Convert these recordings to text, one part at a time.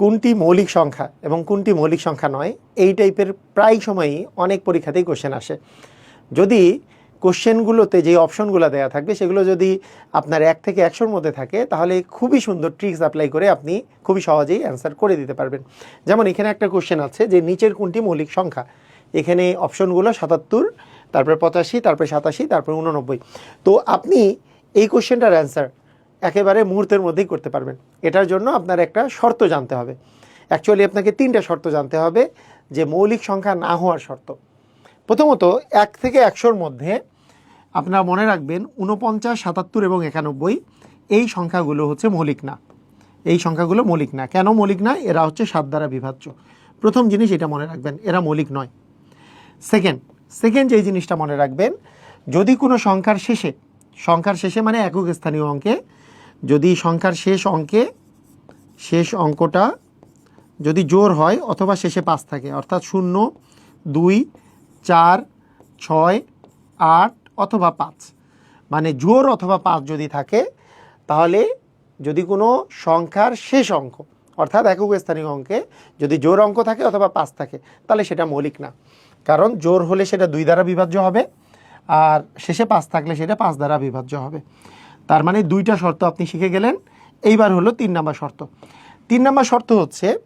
কোনটি মৌলিক সংখ্যা এবং কোনটি মৌলিক সংখ্যা নয়, এই টাইপের প্রায় সময়ই অনেক পরীক্ষাতেই কোশ্চেন আসে। যদি কোশ্চেনগুলোতে যে অপশনগুলো দেওয়া থাকবে সেগুলো যদি আপনার এক থেকে একশোর মধ্যে থাকে, তাহলে খুবই সুন্দর ট্রিক্স অ্যাপ্লাই করে আপনি খুবই সহজেই অ্যান্সার করে দিতে পারবেন। যেমন এখানে একটা কোশ্চেন আছে যে নিচের কোনটি মৌলিক সংখ্যা? এখানে অপশনগুলো সাতাত্তর, তারপরে পঁচাশি, তারপরে সাতাশি, তারপরে উননব্বই তো আপনি এই কোশ্চেনটার অ্যান্সার একেবারে মুহূর্তের মধ্যেই করতে পারবেন। এটার জন্য আপনার একটা শর্ত জানতে হবে। অ্যাকচুয়ালি আপনাকে তিনটা শর্ত জানতে হবে যে মৌলিক সংখ্যা না হওয়ার শর্ত। প্রথমত, এক থেকে একশোর মধ্যে আপনারা মনে রাখবেন উনপঞ্চাশ সাতাত্তর এবং একানব্বই, এই সংখ্যাগুলো হচ্ছে মৌলিক না। এই সংখ্যাগুলো মৌলিক না। কেন মৌলিক না? এরা হচ্ছে সাত দ্বারা বিভাজ্য। প্রথম জিনিস এটা মনে রাখবেন, এরা মৌলিক নয়। সেকেন্ড সেকেন্ড যেই জিনিসটা মনে রাখবেন, যদি কোনো সংখ্যার শেষে সংখ্যার শেষে মানে একক স্থানীয় অঙ্কে যদি সংখ্যার শেষ অঙ্কে, শেষ অঙ্কটা যদি জোর হয় অথবা শেষে পাঁচ থাকে, অর্থাৎ শূন্য, দুই, চার, ছয়, আট অথবা পাঁচ। মানে জোর অথবা পাঁচ যদি থাকে, তাহলে যদি কোনো সংখ্যার শেষ অঙ্ক, অর্থাৎ একক স্থানীয় অঙ্কে যদি জোর অঙ্ক থাকে অথবা পাঁচ থাকে, তাহলে সেটা মৌলিক না। কারণ জোর হলে সেটা দুই দ্বারা বিভাজ্য হবে, আর শেষে পাঁচ থাকলে সেটা পাঁচ দ্বারা বিভাজ্য হবে। তার মানে দুইটা শর্ত আপনি শিখে গেলেন। এইবার হলো তিন নাম্বার শর্ত। তিন নাম্বার শর্ত হচ্ছে,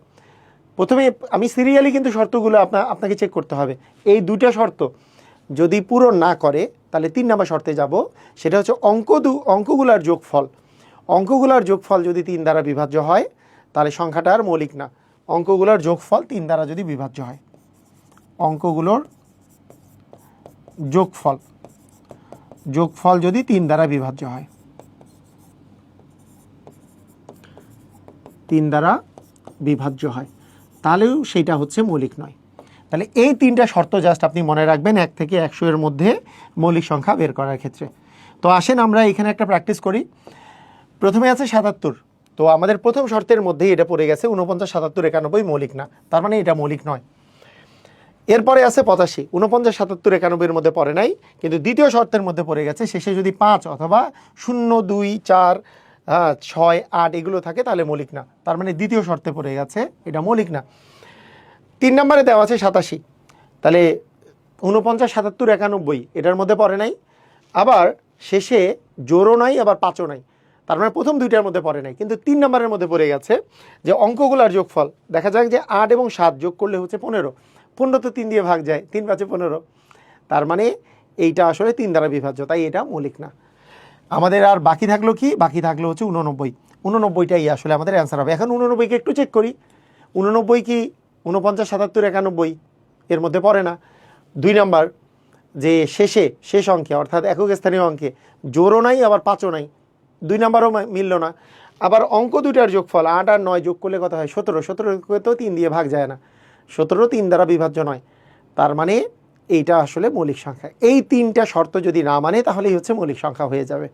প্রথমে আমি সিরিয়ালি কিন্তু শর্তগুলো আপনা, আপনাকে চেক করতে হবে। এই দুইটা শর্ত যদি পূরণ না করে, তাহলে তিন নাম্বার শর্তে যাব। সেটা হচ্ছে অঙ্ক দু, অঙ্কগুলার যোগফল। অঙ্কগুলার যোগফল যদি তিন দ্বারা বিভাজ্য হয়, তাহলে সংখ্যাটা আর মৌলিক না। অঙ্কগুলোর যোগফল তিন দ্বারা যদি বিভাজ্য হয়। অঙ্কগুলোর যোগফল। যোগফল যদি তিন দ্বারা বিভাজ্য হয়। তিন দ্বারা বিভাজ্য হয়। তাহলেও সেইটা হচ্ছে মৌলিক নয়। তাহলে এই তিনটা শর্ত জাস্ট আপনি মনে রাখবেন এক থেকে একশো এর মধ্যে মৌলিক সংখ্যা বের করার ক্ষেত্রে। তো আসেন আমরা এখানে একটা প্র্যাকটিস করি। প্রথমে আছে সাতাত্তর। তো আমাদের প্রথম শর্তের মধ্যেই এটা পড়ে গেছে উনপঞ্চাশ সাতাত্তর, একানব্বই মৌলিক না। তার মানে এটা মৌলিক নয়। এরপরে আছে পঁচাশি। উনপঞ্চাশ সাতাত্তর একানব্বইয়ের মধ্যে পড়ে নাই, কিন্তু দ্বিতীয় শর্তের মধ্যে পড়ে গেছে। শেষে যদি পাঁচ অথবা শূন্য, দুই, চার ছয়, আট এগুলো থাকে, তাহলে মৌলিক না। তার মানে দ্বিতীয় শর্তে পড়ে গেছে, এটা মৌলিক না। তিন নম্বরে দেওয়া আছে সাতাশি। তাহলে উনপঞ্চাশ সাতাত্তর, একানব্বই, এটার মধ্যে পড়ে নাই। আবার শেষে জোরও নাই, আবার পাঁচও নাই। তার মানে প্রথম দুইটার মধ্যে পড়ে নাই। কিন্তু তিন নম্বরের মধ্যে পড়ে গেছে যে অঙ্কগুলার যোগফল। দেখা যাক যে আট এবং সাত যোগ করলে হচ্ছে পনেরো। পনেরো তো তিন দিয়ে ভাগ যায়, তিন পাঁচে পনেরো। তার মানে এইটা আসলে তিন দ্বারা বিভাজ্য, তাই এটা মৌলিক না। আমাদের আর বাকি থাকল কি? বাকি থাকল হচ্ছে উননব্বই উননব্বইটাই আসলে আমাদের অ্যান্সার হবে। এখন উননব্বইকে একটু চেক করি। উননব্বই কি উনপঞ্চাশ সাতাত্তর, একানব্বই? এর মধ্যে পড়ে না। দুই নাম্বার, যে শেষে, শেষ অঙ্কে, অর্থাৎ একক স্থানীয় অঙ্কে, জোরও নাই, আবার পাঁচও নাই। দুই নাম্বারও মিলল না। আবার অঙ্ক দুইটার যোগফল, আট আর নয় যোগ করলে কথা হয়? সতেরো। সতেরোকে তো তিন দিয়ে ভাগ যায় না। সতেরো তিন দ্বারা বিভাজ্য নয়। তার মানে এইটা আসলে মৌলিক সংখ্যা। এই তিনটা শর্ত যদি না মানে তাহলেই হচ্ছে মৌলিক সংখ্যা হয়ে যাবে।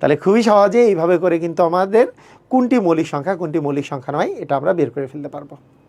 তাহলে খুবই সহজে এইভাবে করে কিন্তু আমাদের কোনটি মৌলিক সংখ্যা, কোনটি মৌলিক সংখ্যা নয়, এটা আমরা বের করে ফেলতে পারব।